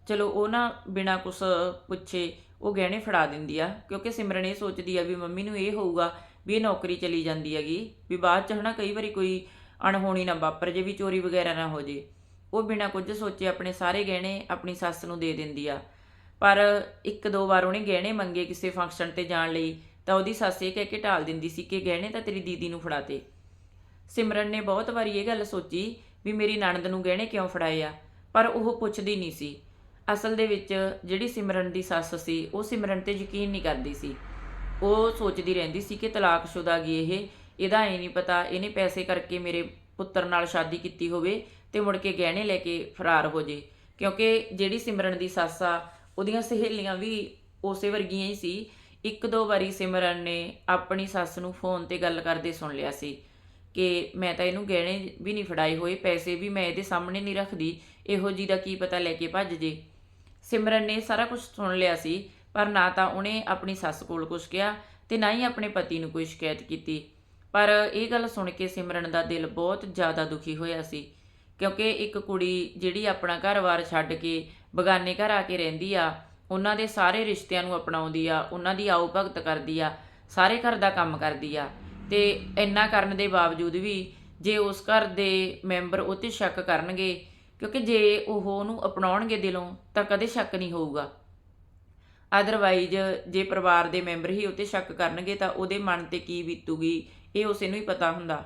ਚਲੋ ਉਹ ਨਾ ਬਿਨਾ ਕੁਛ ਪੁੱਛੇ ਉਹ ਗਹਿਣੇ ਫੜਾ ਦਿੰਦੀ ਆ, ਕਿਉਂਕਿ ਸਿਮਰਨ ਇਹ ਸੋਚਦੀ ਆ ਵੀ ਮੰਮੀ ਨੂੰ ਇਹ ਹੋਊਗਾ ਵੀ ਇਹ ਨੌਕਰੀ ਚਲੀ ਜਾਂਦੀ ਹੈਗੀ, ਵੀ ਬਾਅਦ ਚ ਹਨਾ ਕਈ ਵਾਰੀ ਕੋਈ ਅਣਹੋਣੀ ਨਾ ਵਾਪਰ ਜੇ, ਵੀ ਚੋਰੀ ਵਗੈਰਾ ਨਾ ਹੋ ਜੇ। ਉਹ ਬਿਨਾਂ ਕੁਝ ਸੋਚੇ ਆਪਣੇ ਸਾਰੇ ਗਹਿਣੇ ਆਪਣੀ ਸੱਸ ਨੂੰ ਦੇ ਦਿੰਦੀ ਆ। ਪਰ ਇੱਕ ਦੋ ਵਾਰ ਉਹਨੇ ਗਹਿਣੇ ਮੰਗੇ ਕਿਸੇ ਫੰਕਸ਼ਨ ਤੇ ਜਾਣ ਲਈ, ਤਾਂ ਉਹਦੀ ਸੱਸ ਇਹ ਕਹਿ ਕੇ ਟਾਲ ਦਿੰਦੀ ਸੀ ਕਿ ਗਹਿਣੇ ਤਾਂ ਤੇਰੀ ਦੀਦੀ ਨੂੰ ਫੜਾਤੇ ਸਿਮਰਨ ਨੇ ਬਹੁਤ ਵਾਰੀ ਇਹ ਗੱਲ ਸੋਚੀ ਵੀ ਮੇਰੀ ਨਣਦ ਨੂੰ ਗਹਿਣੇ ਕਿਉਂ ਫੜਾਏ ਆ, ਪਰ ਉਹ ਪੁੱਛਦੀ ਨਹੀਂ ਸੀ। ਅਸਲ ਦੇ ਵਿੱਚ ਜਿਹੜੀ ਸਿਮਰਨ ਦੀ ਸੱਸ ਸੀ, ਉਹ ਸਿਮਰਨ ਤੇ ਯਕੀਨ ਨਹੀਂ ਕਰਦੀ ਸੀ। ਉਹ ਸੋਚਦੀ ਰਹਿੰਦੀ ਸੀ ਕਿ ਤਲਾਕਸ਼ੁਦਾ ਗੀ ਇਹ ਇਹਦਾ ਇਹ ਨਹੀਂ ਪਤਾ, ਇਹਨੇ ਪੈਸੇ ਕਰਕੇ ਮੇਰੇ ਪੁੱਤਰ ਨਾਲ ਸ਼ਾਦੀ ਕੀਤੀ ਹੋਵੇ ਤੇ ਮੁੜ ਕੇ ਗਹਿਣੇ ਲੈ ਕੇ ਫਰਾਰ ਹੋ ਜੇ। ਕਿਉਂਕਿ ਜਿਹੜੀ ਸਿਮਰਨ ਦੀ ਸੱਸ ਆ, ਉਹਦੀਆਂ ਸਹੇਲੀਆਂ ਵੀ ਉਸੇ ਵਰਗੀਆਂ ਹੀ ਸੀ। ਇੱਕ ਦੋ ਵਾਰੀ ਸਿਮਰਨ ਨੇ ਆਪਣੀ ਸੱਸ ਨੂੰ ਫੋਨ ਤੇ ਗੱਲ ਕਰਦੇ ਸੁਣ ਲਿਆ ਸੀ ਕਿ ਮੈਂ ਤਾਂ ਇਹਨੂੰ ਗਹਿਣੇ ਵੀ ਨਹੀਂ ਫੜਾਏ ਹੋਏ, ਪੈਸੇ ਵੀ ਮੈਂ ਇਹਦੇ ਸਾਹਮਣੇ ਨਹੀਂ ਰੱਖਦੀ, ਇਹੋ ਜੀ ਦਾ ਕੀ ਪਤਾ ਲੈ ਕੇ ਭੱਜ ਜੇ। ਸਿਮਰਨ ਨੇ ਸਾਰਾ ਕੁਝ ਸੁਣ ਲਿਆ ਸੀ, ਪਰ ਨਾ ਤਾਂ ਉਹਨੇ ਆਪਣੀ ਸੱਸ ਕੋਲ ਕੁਝ ਕਿਹਾ ਤੇ ਨਾ ਹੀ ਆਪਣੇ ਪਤੀ ਨੂੰ ਕੋਈ ਸ਼ਿਕਾਇਤ ਕੀਤੀ। ਪਰ ਇਹ ਗੱਲ ਸੁਣ ਕੇ ਸਿਮਰਨ ਦਾ ਦਿਲ ਬਹੁਤ ਜ਼ਿਆਦਾ ਦੁਖੀ ਹੋਇਆ ਸੀ, ਕਿਉਂਕਿ ਇੱਕ ਕੁੜੀ ਜਿਹੜੀ ਆਪਣਾ ਘਰ-ਬਾਰ ਛੱਡ ਕੇ ਬਗਾਨੇ ਘਰ ਆ ਕੇ ਰਹਿੰਦੀ ਆ, ਉਹਨਾਂ ਦੇ ਸਾਰੇ ਰਿਸ਼ਤਿਆਂ ਨੂੰ ਅਪਣਾਉਂਦੀ ਆ, ਉਹਨਾਂ ਦੀ ਆਓ ਭਗਤ ਕਰਦੀ ਆ, ਸਾਰੇ ਘਰ ਦਾ ਕੰਮ ਕਰਦੀ ਆ। ਤੇ ਇੰਨਾ ਕਰਨ ਦੇ ਬਾਵਜੂਦ ਵੀ ਜੇ ਉਸ ਘਰ ਦੇ ਮੈਂਬਰ ਉਹ 'ਤੇ ਸ਼ੱਕ ਕਰਨਗੇ, ਕਿਉਂਕਿ ਜੇ ਉਹ ਉਹਨੂੰ ਅਪਣਾਉਣਗੇ ਦਿਲੋਂ, ਤਾਂ ਕਦੇ ਸ਼ੱਕ ਨਹੀਂ ਹੋਊਗਾ। ਅਦਰਵਾਈਜ਼ ਜੇ ਪਰਿਵਾਰ ਦੇ ਮੈਂਬਰ ਹੀ ਉਹ 'ਤੇ ਸ਼ੱਕ ਕਰਨਗੇ, ਤਾਂ ਉਹਦੇ ਮਨ ਤੇ ਕੀ ਬੀਤੂਗੀ ਇਹ ਉਸੇ ਨੂੰ ਹੀ ਪਤਾ ਹੁੰਦਾ।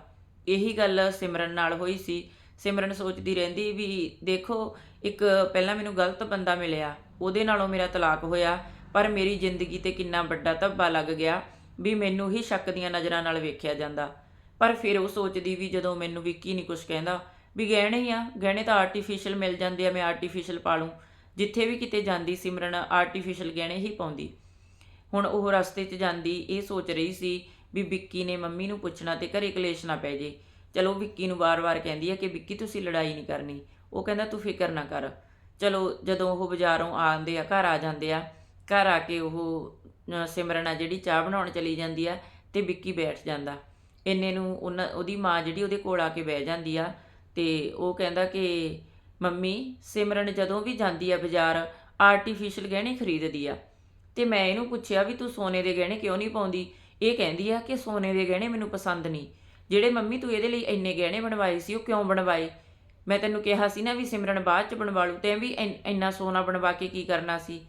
ਇਹੀ ਗੱਲ ਸਿਮਰਨ ਨਾਲ ਹੋਈ ਸੀ। ਸਿਮਰਨ ਸੋਚਦੀ ਰਹਿੰਦੀ ਵੀ ਦੇਖੋ, ਇੱਕ ਪਹਿਲਾਂ ਮੈਨੂੰ ਗਲਤ ਬੰਦਾ ਮਿਲਿਆ। ਉਹਦੇ ਨਾਲੋਂ ਮੇਰਾ ਤਲਾਕ ਹੋਇਆ, ਪਰ ਮੇਰੀ ਜ਼ਿੰਦਗੀ ਤੇ ਕਿੰਨਾ ਵੱਡਾ ਧੱਬਾ ਲੱਗ ਗਿਆ ਵੀ ਮੈਨੂੰ ਹੀ ਸ਼ੱਕ ਦੀਆਂ ਨਜ਼ਰਾਂ ਨਾਲ ਵੇਖਿਆ ਜਾਂਦਾ। ਪਰ ਫਿਰ ਉਹ ਸੋਚਦੀ ਵੀ ਜਦੋਂ ਮੈਨੂੰ ਵਿੱਕੀ ਨਹੀਂ ਕੁਝ ਕਹਿੰਦਾ, ਵੀ ਗਹਿਣੇ ਹੀ ਆ, ਗਹਿਣੇ ਤਾਂ ਆਰਟੀਫੀਸ਼ੀਅਲ ਮਿਲ ਜਾਂਦੇ ਆ, ਮੈਂ ਆਰਟੀਫੀਸ਼ੀਅਲ ਪਾ ਲੂੰ ਜਿੱਥੇ ਵੀ ਕਿਤੇ ਜਾਂਦੀ ਸਿਮਰਨ ਆਰਟੀਫੀਸ਼ੀਅਲ ਗਹਿਣੇ ਹੀ ਪਾਉਂਦੀ। ਹੁਣ ਉਹ ਰਸਤੇ 'ਚ ਜਾਂਦੀ, ਇਹ ਸੋਚ ਰਹੀ ਸੀ ਵੀ ਵਿੱਕੀ ਨੇ ਮੰਮੀ ਨੂੰ ਪੁੱਛਣਾ ਤੇ ਘਰੇ ਕਲੇਸ਼ ਨਾ ਪੈ ਜੇ। ਚਲੋ ਵਿੱਕੀ ਨੂੰ ਵਾਰ-ਵਾਰ ਕਹਿੰਦੀ ਹੈ ਕਿ ਵਿੱਕੀ ਤੁਸੀਂ ਲੜਾਈ ਨਹੀਂ ਕਰਨੀ। ਉਹ ਕਹਿੰਦਾ ਤੂੰ ਫਿਕਰ ਨਾ ਕਰ। ਚਲੋ ਜਦੋਂ ਉਹ ਬਾਜ਼ਾਰੋਂ ਆਉਂਦੇ ਆ, ਘਰ ਆ ਜਾਂਦੇ ਆ, ਘਰ ਆ ਕੇ ਉਹ ਸਿਮਰਨ ਆ ਜਿਹੜੀ ਚਾਹ ਬਣਾਉਣ ਚਲੀ ਜਾਂਦੀ ਆ ਤੇ ਵਿੱਕੀ ਬੈਠ ਜਾਂਦਾ। ਇੰਨੇ ਨੂੰ ਉਹਨਾਂ, ਉਹਦੀ ਮਾਂ ਜਿਹੜੀ ਉਹਦੇ ਕੋਲ ਆ ਕੇ ਬਹਿ ਜਾਂਦੀ ਆ ਤੇ ਉਹ ਕਹਿੰਦਾ ਕਿ ਮੰਮੀ, ਸਿਮਰਨ ਜਦੋਂ ਵੀ ਜਾਂਦੀ ਆ ਬਾਜ਼ਾਰ ਆਰਟੀਫੀਸ਼ੀਅਲ ਗਹਿਣੇ ਖਰੀਦਦੀ ਆ। ਤੇ ਮੈਂ ਇਹਨੂੰ ਪੁੱਛਿਆ ਵੀ ਤੂੰ ਸੋਨੇ ਦੇ ਗਹਿਣੇ ਕਿਉਂ ਨਹੀਂ ਪਾਉਂਦੀ? ਇਹ ਕਹਿੰਦੀ ਆ ਕਿ ਸੋਨੇ ਦੇ ਗਹਿਣੇ ਮੈਨੂੰ ਪਸੰਦ ਨਹੀਂ। ਜਿਹੜੇ ਮੰਮੀ ਤੂੰ ਇਹਦੇ ਲਈ ਇੰਨੇ ਗਹਿਣੇ ਬਣਵਾਏ ਸੀ, ਉਹ ਕਿਉਂ ਬਣਵਾਏ? ਮੈਂ ਤੈਨੂੰ ਕਿਹਾ ਸੀ ਨਾ ਵੀ ਸਿਮਰਨ ਬਾਅਦ ਚ ਬਣਵਾ ਲੂ ਤੇ ਵੀ ਇੰਨਾ ਸੋਨਾ ਬਣਵਾ ਕੇ ਕੀ ਕਰਨਾ ਸੀ?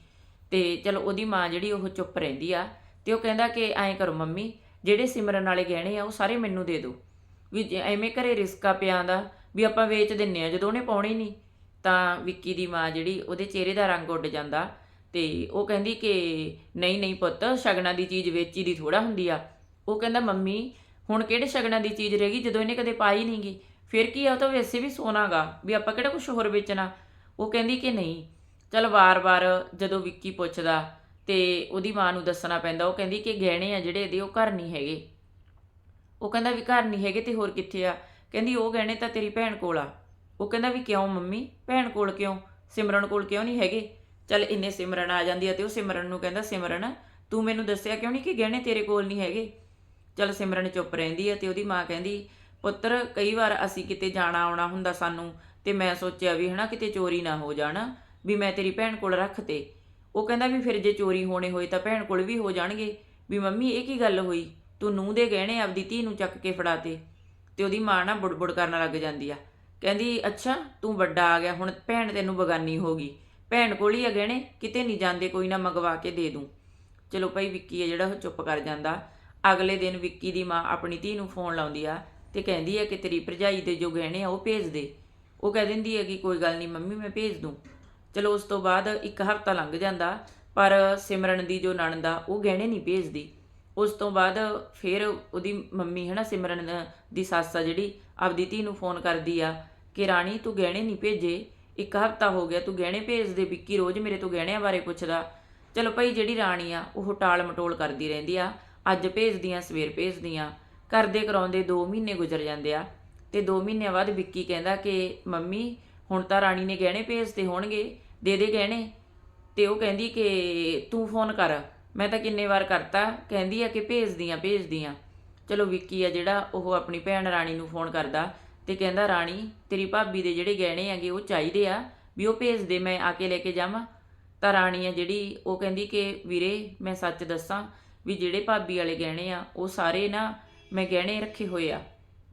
ਤੇ ਚਲੋ ਉਹਦੀ ਮਾਂ ਜਿਹੜੀ ਉਹ ਚੁੱਪ ਰਹਿੰਦੀ ਆ, ਤੇ ਉਹ ਕਹਿੰਦਾ ਕਿ ਐਂ ਕਰੋ ਮੰਮੀ, ਜਿਹੜੇ ਸਿਮਰਨ ਵਾਲੇ ਗਹਿਣੇ ਆ, ਉਹ ਸਾਰੇ ਮੈਨੂੰ ਦੇ ਦਿਓ। ਵੀ ਜੇ ਐਵੇਂ ਘਰੇ ਰਿਸਕਾ ਪਿਆ ਦਾ, ਵੀ ਆਪਾਂ ਵੇਚ ਦਿੰਨੇ ਆ, ਜਦੋਂ ਉਹਨੇ ਪਾਉਣੇ ਨਹੀਂ ਤਾਂ ਵਿੱਕੀ ਦੀ ਮਾਂ ਜਿਹੜੀ ਉਹਦੇ ਚਿਹਰੇ ਦਾ ਰੰਗ ਉੱਡ ਜਾਂਦਾ। ਤੇ ਉਹ ਕਹਿੰਦੀ ਕਿ ਨਹੀਂ ਨਹੀਂ ਪੁੱਤ, ਸ਼ਗਨਾਂ ਦੀ ਚੀਜ਼ ਵੇਚੀ ਦੀ ਥੋੜਾ ਹੁੰਦੀ ਆ। ਉਹ ਕਹਿੰਦਾ, ਮੰਮੀ, ਹੁਣ ਕਿਹੜੇ ਸ਼ਗਨਾਂ ਦੀ ਚੀਜ਼ ਰਹੇਗੀ ਜਦੋਂ ਇਹਨੇ ਕਦੇ ਪਾਈ ਨਹੀਂਗੀ ਫਿਰ ਕੀ ਆ, ਉਹ ਤਾਂ ਵੈਸੇ ਵੀ ਸੋਨਾਗਾ ਵੀ ਆਪਾਂ ਕਿਹੜਾ ਕੁਝ ਹੋਰ ਵੇਚਣਾ? ਉਹ ਕਹਿੰਦੀ ਕਿ ਨਹੀਂ, ਚਲ ਵਾਰ-ਵਾਰ ਜਦੋਂ ਵਿੱਕੀ ਪੁੱਛਦਾ ਤੇ ਉਹਦੀ ਮਾਂ ਨੂੰ ਦੱਸਣਾ ਪੈਂਦਾ, ਉਹ ਕਹਿੰਦੀ ਕਿ ਗਹਿਣੇ ਆ ਜਿਹੜੇ ਇਹਦੇ, ਉਹ ਘਰ ਨਹੀਂ ਹੈਗੇ। ਉਹ ਕਹਿੰਦਾ ਵੀ ਘਰ ਨਹੀਂ ਹੈਗੇ ਤੇ ਹੋਰ ਕਿੱਥੇ ਆ? ਕਹਿੰਦੀ, ਉਹ ਗਹਿਣੇ ਤਾਂ ਤੇਰੀ ਭੈਣ ਕੋਲ ਆ। ਉਹ ਕਹਿੰਦਾ ਵੀ ਕਿਉਂ ਮੰਮੀ? ਭੈਣ ਕੋਲ ਕਿਉਂ? ਸਿਮਰਨ ਕੋਲ ਕਿਉਂ ਨਹੀਂ ਹੈਗੇ? ਚੱਲ ਇੰਨੇ ਸਿਮਰਨ ਆ ਜਾਂਦੀ ਆ ਤੇ ਉਹ ਸਿਮਰਨ ਨੂੰ ਕਹਿੰਦਾ, ਸਿਮਰਨ, ਤੂੰ ਮੈਨੂੰ ਦੱਸਿਆ ਕਿਉਂ ਨਹੀਂ ਕਿ ਗਹਿਣੇ ਤੇਰੇ ਕੋਲ ਨਹੀਂ ਹੈਗੇ? ਚੱਲ ਸਿਮਰਨ ਚੁੱਪ ਰਹਿੰਦੀ ਆ ਤੇ ਉਹਦੀ ਮਾਂ ਕਹਿੰਦੀ, ਪੁੱਤਰ, ਕਈ ਵਾਰ ਅਸੀਂ ਕਿਤੇ ਜਾਣਾ ਆਉਣਾ ਹੁੰਦਾ ਸਾਨੂੰ ਤੇ ਮੈਂ ਸੋਚਿਆ ਵੀ ਹਨਾ ਕਿਤੇ ਚੋਰੀ ਨਾ ਹੋ ਜਾਣਾ, ਵੀ ਮੈਂ ਤੇਰੀ ਭੈਣ ਕੋਲ ਰੱਖ ਤੇ। ਉਹ ਕਹਿੰਦਾ ਵੀ ਫਿਰ ਜੇ ਚੋਰੀ ਹੋਣੇ ਹੋਏ ਤਾਂ ਭੈਣ ਕੋਲ ਵੀ ਹੋ ਜਾਣਗੇ। ਵੀ ਮੰਮੀ, ਇਹ ਕੀ ਗੱਲ ਹੋਈ? ਤੂੰ ਨੂੰਹ ਦੇ ਗਹਿਣੇ ਆਪਦੀ ਧੀ ਨੂੰ ਚੱਕ ਕੇ ਫੜਾਤੇ ਤੇ ਉਹਦੀ ਮਾਂ ਨਾ ਬੁੜਬੁੜ ਕਰਨ ਲੱਗ ਜਾਂਦੀ ਆ। ਕਹਿੰਦੀ, ਅੱਛਾ, ਤੂੰ ਵੱਡਾ ਆ ਗਿਆ, ਹੁਣ ਭੈਣ ਤੈਨੂੰ ਬਗਾਨੀ ਹੋ ਗਈ। ਭੈਣ ਕੋਲ ਹੀ ਆ ਗਹਿਣੇ, ਕਿਤੇ ਨਹੀਂ ਜਾਂਦੇ, ਕੋਈ ਨਾ ਮੰਗਵਾ ਕੇ ਦੇ ਦੂੰ। ਚਲੋ ਭਾਈ ਵਿੱਕੀ ਹੈ ਜਿਹੜਾ ਉਹ ਚੁੱਪ ਕਰ ਜਾਂਦਾ। ਅਗਲੇ ਦਿਨ ਵਿੱਕੀ ਦੀ ਮਾਂ ਆਪਣੀ ਧੀ ਨੂੰ ਫੋਨ ਲਾਉਂਦੀ ਆ ਤੇ ਕਹਿੰਦੀ ਹੈ ਕਿ ਤੇਰੀ ਭਰਜਾਈ ਦੇ ਜੋ ਗਹਿਣੇ ਆ ਉਹ ਭੇਜ ਦੇ। ਉਹ ਕਹਿ ਦਿੰਦੀ ਹੈ ਕਿ ਕੋਈ ਗੱਲ ਨਹੀਂ ਮੰਮੀ, ਮੈਂ ਭੇਜ ਦੂੰ। ਚਲੋ ਉਸ ਤੋਂ ਬਾਅਦ ਇੱਕ ਹਫ਼ਤਾ ਲੰਘ ਜਾਂਦਾ, ਪਰ ਸਿਮਰਨ ਦੀ ਜੋ ਨਣਦ ਆ ਉਹ ਗਹਿਣੇ ਨਹੀਂ ਭੇਜਦੀ। ਉਸ ਤੋਂ ਬਾਅਦ ਫਿਰ ਉਹਦੀ ਮੰਮੀ ਹੈ ਨਾ ਸਿਮਰਨ ਦੀ ਸੱਸ ਆ ਜਿਹੜੀ, ਆਪਦੀ ਧੀ ਨੂੰ ਫੋਨ ਕਰਦੀ ਆ ਕਿ ਰਾਣੀ ਤੂੰ ਗਹਿਣੇ ਨਹੀਂ ਭੇਜੇ। ਇੱਕ ਹਫ਼ਤਾ ਹੋ ਗਿਆ ਤੂੰ ਗਹਿਣੇ ਭੇਜਦੇ, ਵਿੱਕੀ ਰੋਜ਼ ਮੇਰੇ ਤੋਂ ਗਹਿਣਿਆਂ ਬਾਰੇ ਪੁੱਛਦਾ। ਚਲੋ ਭਾਈ, ਜਿਹੜੀ ਰਾਣੀ ਆ, ਉਹ ਟਾਲ ਮਟੋਲ ਕਰਦੀ ਰਹਿੰਦੀ ਆ। ਅੱਜ ਭੇਜਦੀਆਂ ਸਵੇਰ ਭੇਜਦੀਆਂ ਕਰਦੇ ਕਰਾਉਂਦੇ 2 ਮਹੀਨੇ ਗੁਜ਼ਰ ਜਾਂਦੇ ਆ। ਤੇ 2 ਮਹੀਨਿਆਂ ਬਾਅਦ ਵਿੱਕੀ ਕਹਿੰਦਾ ਕਿ, ਮੰਮੀ, ਹੁਣ ਤਾਂ ਰਾਣੀ ਨੇ ਗਹਿਣੇ ਭੇਜਦੇ ਹੋਣਗੇ, ਦੇ ਦੇ ਗਹਿਣੇ। ਤੇ ਉਹ ਕਹਿੰਦੀ ਕਿ, ਤੂੰ ਫੋਨ ਕਰ। ਮੈਂ ਤਾਂ ਕਿੰਨੇ ਵਾਰ ਕਰਤਾ। ਕਹਿੰਦੀ ਆ ਕਿ ਭੇਜਦੀਆਂ ਭੇਜਦੀਆਂ ਚਲੋ ਵਿੱਕੀ ਆ ਜਿਹੜਾ, ਉਹ ਆਪਣੀ ਭੈਣ ਰਾਣੀ ਨੂੰ ਫੋਨ ਕਰਦਾ। ਤੇ ਕਹਿੰਦਾ, ਰਾਣੀ, ਤੇਰੀ ਭਾਬੀ ਦੇ ਜਿਹੜੇ ਗਹਿਣੇ ਹੈਗੇ, ਉਹ ਚਾਹੀਦੇ ਆ, ਵੀ ਉਹ ਭੇਜ ਦੇ, ਮੈਂ ਆ ਕੇ ਲੈ ਕੇ ਜਾਵਾਂ। ਤਾਂ ਰਾਣੀ ਆ ਜਿਹੜੀ, ਉਹ ਕਹਿੰਦੀ ਕਿ, ਵੀਰੇ, ਮੈਂ ਸੱਚ ਦੱਸਾਂ ਵੀ ਜਿਹੜੇ ਭਾਬੀ ਵਾਲੇ ਗਹਿਣੇ ਆ, ਉਹ ਸਾਰੇ ਨਾ ਮੈਂ ਗਹਿਣੇ ਰੱਖੇ ਹੋਏ ਆ।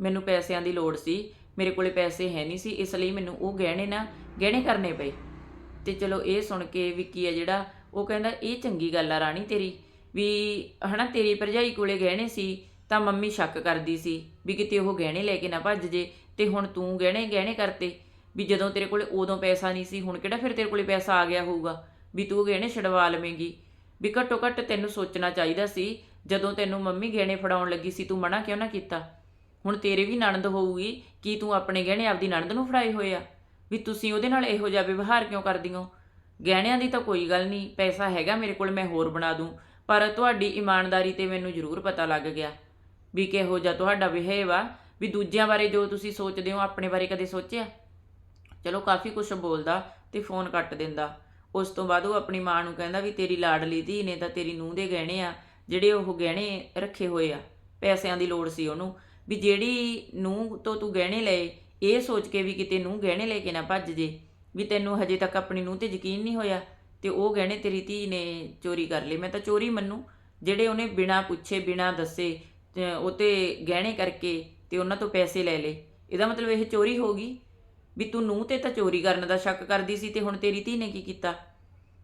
ਮੈਨੂੰ ਪੈਸਿਆਂ ਦੀ ਲੋੜ ਸੀ, ਮੇਰੇ ਕੋਲੇ ਪੈਸੇ ਹੈ ਨਹੀਂ ਸੀ, ਇਸ ਲਈ ਮੈਨੂੰ ਉਹ ਗਹਿਣੇ ਨਾ, ਗਹਿਣੇ ਕਰਨੇ ਪਏ। ਤੇ ਚਲੋ ਇਹ ਸੁਣ ਕੇ ਵਿੱਕੀ ਆ ਜਿਹੜਾ, ਉਹ ਕਹਿੰਦਾ, ਇਹ ਚੰਗੀ ਗੱਲ ਆ ਰਾਣੀ ਤੇਰੀ, ਵੀ ਹਨਾ, ਤੇਰੀ ਭਰਜਾਈ ਕੋਲੇ ਗਹਿਣੇ ਸੀ, ਤਾਂ ਮੰਮੀ ਸ਼ੱਕ ਕਰਦੀ ਸੀ ਵੀ ਕਿਤੇ ਉਹ ਗਹਿਣੇ ਲੈ ਕੇ ਨਾ ਭੱਜ ਜੇ ਤੇ ਹੁਣ ਤੂੰ ਗਹਿਣੇ ਗਹਿਣੇ ਕਰਤੇ ਵੀ ਜਦੋਂ ਤੇਰੇ ਕੋਲੇ ਉਦੋਂ ਪੈਸਾ ਨਹੀਂ ਸੀ, ਹੁਣ ਕਿਹੜਾ ਫਿਰ ਤੇਰੇ ਕੋਲੇ ਪੈਸਾ ਆ ਗਿਆ ਹੋਊਗਾ? ਵੀ ਤੂੰ ਗਹਿਣੇ ਛਡਵਾ ਲਵੇਂਗੀ। ਵੀ ਘੱਟੋ ਘੱਟ ਤੈਨੂੰ ਸੋਚਣਾ ਚਾਹੀਦਾ ਸੀ, ਜਦੋਂ ਤੈਨੂੰ ਮੰਮੀ ਗਹਿਣੇ ਫੜਾਉਣ ਲੱਗੀ ਸੀ, ਤੂੰ ਮਨਾ ਕਿਉਂ ਨਾ ਕੀਤਾ? ਹੁਣ ਤੇਰੇ ਵੀ ਨਣਦ ਹੋਊਗੀ, ਕੀ ਤੂੰ ਆਪਣੇ ਗਹਿਣੇ ਆਪਦੀ ਨਣਦ ਨੂੰ ਫੜਾਏ ਹੋਏ ਆ? ਵੀ ਤੁਸੀਂ ਉਹਦੇ ਨਾਲ ਇਹੋ ਜਿਹਾ ਵਿਵਹਾਰ ਕਿਉਂ ਕਰਦੀ ਹੋ? ਗਹਿਣਿਆਂ ਦੀ ਤਾਂ ਕੋਈ ਗੱਲ ਨਹੀਂ, ਪੈਸਾ ਹੈਗਾ ਮੇਰੇ ਕੋਲ, ਮੈਂ ਹੋਰ ਬਣਾ ਦੂੰ। ਪਰ ਤੁਹਾਡੀ ਇਮਾਨਦਾਰੀ ਤੇ ਮੈਨੂੰ ਜ਼ਰੂਰ ਪਤਾ ਲੱਗ ਗਿਆ ਵੀ ਕਿਹੋ ਜਿਹਾ ਤੁਹਾਡਾ ਬਿਹੇਵ ਆ। ਵੀ ਦੂਜਿਆਂ ਬਾਰੇ ਜੋ ਤੁਸੀਂ ਸੋਚਦੇ ਹੋ, ਆਪਣੇ ਬਾਰੇ ਕਦੇ ਸੋਚਿਆ? ਚਲੋ, ਕਾਫੀ ਕੁਝ ਬੋਲਦਾ ਤੇ ਫੋਨ ਕੱਟ ਦਿੰਦਾ। ਉਸ ਤੋਂ ਬਾਅਦ ਉਹ ਆਪਣੀ ਮਾਂ ਨੂੰ ਕਹਿੰਦਾ ਵੀ ਤੇਰੀ ਲਾਡਲੀ ਧੀ ਨੇ ਤਾਂ ਤੇਰੀ ਨੂੰਹ ਦੇ ਗਹਿਣੇ ਆ, ਜਿਹੜੇ ਉਹ ਗਹਿਣੇ ਰੱਖੇ ਹੋਏ ਆ। ਪੈਸਿਆਂ ਦੀ ਲੋੜ ਸੀ ਉਹਨੂੰ। ਵੀ ਜਿਹੜੀ ਨੂੰਹ ਤੋਂ ਤੂੰ ਗਹਿਣੇ ਲਏ, ਇਹ ਸੋਚ ਕੇ ਵੀ ਕਿਤੇ ਨੂੰਹ ਗਹਿਣੇ ਲੈ ਕੇ ਨਾ ਭੱਜ ਜੇ। ਵੀ ਤੈਨੂੰ ਹਜੇ ਤੱਕ ਆਪਣੀ ਨੂੰਹ ਤੇ ਯਕੀਨ ਨਹੀਂ ਹੋਇਆ ਤੇ ਉਹ ਗਹਿਣੇ ਤੇਰੀ ਧੀ ਨੇ ਚੋਰੀ ਕਰ ਲਏ। ਮੈਂ ਤਾਂ ਚੋਰੀ ਮੰਨੂ। ਜਿਹੜੇ ਉਹਨੇ ਬਿਨਾ ਪੁੱਛੇ, ਬਿਨਾ ਦੱਸੇ ਤੇ ਉਹ ਤੇ ਗਹਿਣੇ ਕਰਕੇ ਤੇ ਉਹਨਾਂ ਤੋਂ ਪੈਸੇ ਲੈ ਲਏ। ਇਹਦਾ ਮਤਲਬ ਇਹ ਚੋਰੀ ਹੋ ਗਈ? ਵੀ ਤੂੰ ਨੂੰਹ ਤੇ ਤਾਂ ਚੋਰੀ ਕਰਨ ਦਾ ਸ਼ੱਕ ਕਰਦੀ ਸੀ ਤੇ ਹੁਣ ਤੇਰੀ ਧੀ ਨੇ ਕੀ ਕੀਤਾ?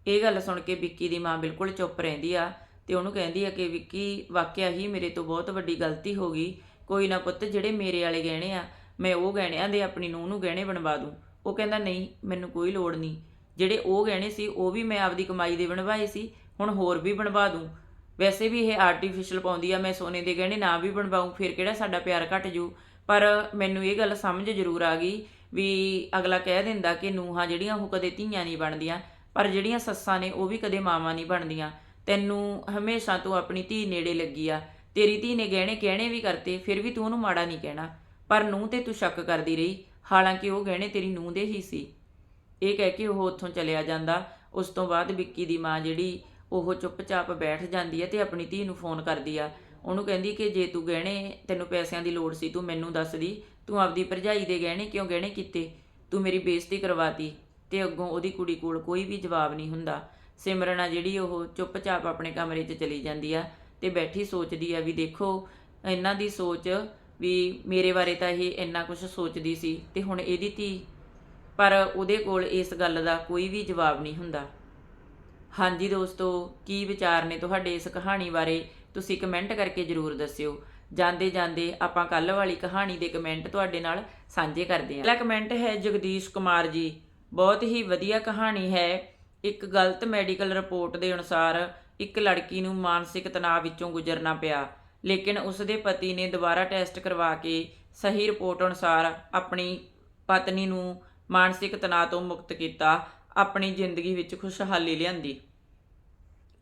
ਇਹ ਗੱਲ ਸੁਣ ਕੇ ਵਿੱਕੀ ਦੀ ਮਾਂ ਬਿਲਕੁਲ ਚੁੱਪ ਰਹਿੰਦੀ ਆ ਤੇ ਉਹਨੂੰ ਕਹਿੰਦੀ ਆ ਕਿ ਵਿੱਕੀ, ਵਾਕਿਆ ਹੀ ਮੇਰੇ ਤੋਂ ਬਹੁਤ ਵੱਡੀ ਗਲਤੀ ਹੋ ਗਈ। ਕੋਈ ਨਾ ਪੁੱਤ, ਜਿਹੜੇ ਮੇਰੇ ਵਾਲੇ ਗਹਿਣੇ ਆ, ਮੈਂ ਉਹ ਗਹਿਣਿਆਂ ਦੇ ਆਪਣੀ ਨੂੰਹ ਨੂੰ ਗਹਿਣੇ ਬਣਵਾ ਦੂੰ। ਉਹ ਕਹਿੰਦਾ, ਨਹੀਂ, ਮੈਨੂੰ ਕੋਈ ਲੋੜ ਨਹੀਂ। ਜਿਹੜੇ ਉਹ ਗਹਿਣੇ ਸੀ, ਉਹ ਵੀ ਮੈਂ ਆਪਦੀ ਕਮਾਈ ਦੇ ਬਣਵਾਏ ਸੀ, ਹੁਣ ਹੋਰ ਵੀ ਬਣਵਾ ਦੂੰ। ਵੈਸੇ ਵੀ ਇਹ ਆਰਟੀਫੀਸ਼ੀਅਲ ਪਾਉਂਦੀ ਆ, ਮੈਂ ਸੋਨੇ ਦੇ ਗਹਿਣੇ ਨਾ ਵੀ ਬਣਵਾਉਂ, ਫਿਰ ਕਿਹੜਾ ਸਾਡਾ ਪਿਆਰ ਘਟ ਜੂ? ਪਰ ਮੈਨੂੰ ਇਹ ਗੱਲ ਸਮਝ ਜ਼ਰੂਰ ਆ ਗਈ ਵੀ ਅਗਲਾ ਕਹਿ ਦਿੰਦਾ ਕਿ ਨੂੰਹਾਂ ਜਿਹੜੀਆਂ ਉਹ ਕਦੇ ਧੀਆਂ ਨਹੀਂ ਬਣਦੀਆਂ, ਪਰ ਜਿਹੜੀਆਂ ਸੱਸਾਂ ਨੇ ਉਹ ਵੀ ਕਦੇ ਮਾਵਾਂ ਨਹੀਂ ਬਣਦੀਆਂ। ਤੈਨੂੰ ਹਮੇਸ਼ਾ ਤੂੰ ਆਪਣੀ ਧੀ ਨੇੜੇ ਲੱਗੀ ਆ। ਤੇਰੀ ਧੀ ਨੇ ਗਹਿਣੇ ਗਹਿਣੇ ਵੀ ਕਰਤੇ, ਫਿਰ ਵੀ ਤੂੰ ਉਹਨੂੰ ਮਾੜਾ ਨਹੀਂ ਕਹਿਣਾ। ਪਰ ਨੂੰਹ ਤੇ ਤੂੰ ਸ਼ੱਕ ਕਰਦੀ ਰਹੀ, ਹਾਲਾਂਕਿ ਉਹ ਗਹਿਣੇ ਤੇਰੀ ਨੂੰਹ ਦੇ ਹੀ ਸੀ। ਇਹ ਕਹਿ ਕੇ ਉਹ ਉੱਥੋਂ ਚਲਿਆ ਜਾਂਦਾ। ਉਸ ਤੋਂ ਬਾਅਦ ਵਿੱਕੀ ਦੀ ਮਾਂ ਜਿਹੜੀ ਉਹ ਚੁੱਪਚਾਪ ਬੈਠ ਜਾਂਦੀ ਹੈ ਤੇ ਆਪਣੀ ਧੀ ਨੂੰ ਫੋਨ ਕਰਦੀ ਆ। ਉਹਨੂੰ ਕਹਿੰਦੀ ਕਿ ਜੇ ਤੂੰ ਗਹਿਣੇ, ਤੈਨੂੰ ਪੈਸਿਆਂ ਦੀ ਲੋੜ ਸੀ, ਤੂੰ ਮੈਨੂੰ ਦੱਸਦੀ ਤੂੰ ਆਪਦੀ ਭਰਜਾਈ ਦੇ ਗਹਿਣੇ ਕਿਉਂ ਗਹਿਣੇ ਕੀਤੇ? ਤੂੰ ਮੇਰੀ ਬੇਇੱਜ਼ਤੀ ਕਰਵਾਤੀ ਤੇ ਅੱਗੋਂ ਉਹਦੀ ਕੁੜੀ ਕੋਲ ਕੋਈ ਵੀ ਜਵਾਬ ਨਹੀਂ ਹੁੰਦਾ। ਸਿਮਰਨ ਆ ਜਿਹੜੀ ਉਹ ਚੁੱਪਚਾਪ ਆਪਣੇ ਕਮਰੇ 'ਚ ਚਲੀ ਜਾਂਦੀ ਆ ਤੇ ਬੈਠੀ ਸੋਚਦੀ ਆ ਵੀ ਦੇਖੋ, ਇਹਨਾਂ ਦੀ ਸੋਚ ਵੀ ਮੇਰੇ ਬਾਰੇ ਤਾਂ ਇਹ ਇੰਨਾ ਕੁਝ ਸੋਚਦੀ ਸੀ ਤੇ ਹੁਣ ਇਹਦੀ ਧੀ। ਪਰ ਉਹਦੇ ਕੋਲ ਇਸ ਗੱਲ ਦਾ ਕੋਈ ਵੀ ਜਵਾਬ ਨਹੀਂ ਹੁੰਦਾ। ਹਾਂਜੀ ਦੋਸਤੋ, ਕੀ ਵਿਚਾਰ ਨੇ ਤੁਹਾਡੇ ਇਸ ਕਹਾਣੀ ਬਾਰੇ? ਤੁਸੀਂ ਕਮੈਂਟ ਕਰਕੇ ਜਰੂਰ ਦੱਸਿਓ। ਜਾਂਦੇ ਜਾਂਦੇ ਆਪਾਂ ਕੱਲ ਵਾਲੀ ਕਹਾਣੀ ਦੇ ਕਮੈਂਟ ਤੁਹਾਡੇ ਨਾਲ ਸਾਂਝੇ ਕਰਦੇ ਹਾਂ। ਪਹਿਲਾ ਕਮੈਂਟ ਹੈ ਜਗਦੀਸ਼ ਕੁਮਾਰ ਜੀ। ਬਹੁਤ ਹੀ ਵਧੀਆ ਕਹਾਣੀ ਹੈ। ਇੱਕ ਗਲਤ ਮੈਡੀਕਲ ਰਿਪੋਰਟ ਦੇ ਅਨੁਸਾਰ ਇੱਕ ਲੜਕੀ ਨੂੰ ਮਾਨਸਿਕ ਤਣਾਅ ਵਿੱਚੋਂ ਗੁਜ਼ਰਨਾ ਪਿਆ। ਲੇਕਿਨ ਉਸ ਦੇ ਪਤੀ ਨੇ ਦੁਬਾਰਾ ਟੈਸਟ ਕਰਵਾ ਕੇ ਸਹੀ ਰਿਪੋਰਟ ਅਨੁਸਾਰ ਆਪਣੀ ਪਤਨੀ ਨੂੰ ਮਾਨਸਿਕ ਤਣਾਅ ਤੋਂ ਮੁਕਤ ਕੀਤਾ। ਆਪਣੀ ਜ਼ਿੰਦਗੀ ਵਿੱਚ ਖੁਸ਼ਹਾਲੀ ਲਿਆਂਦੀ।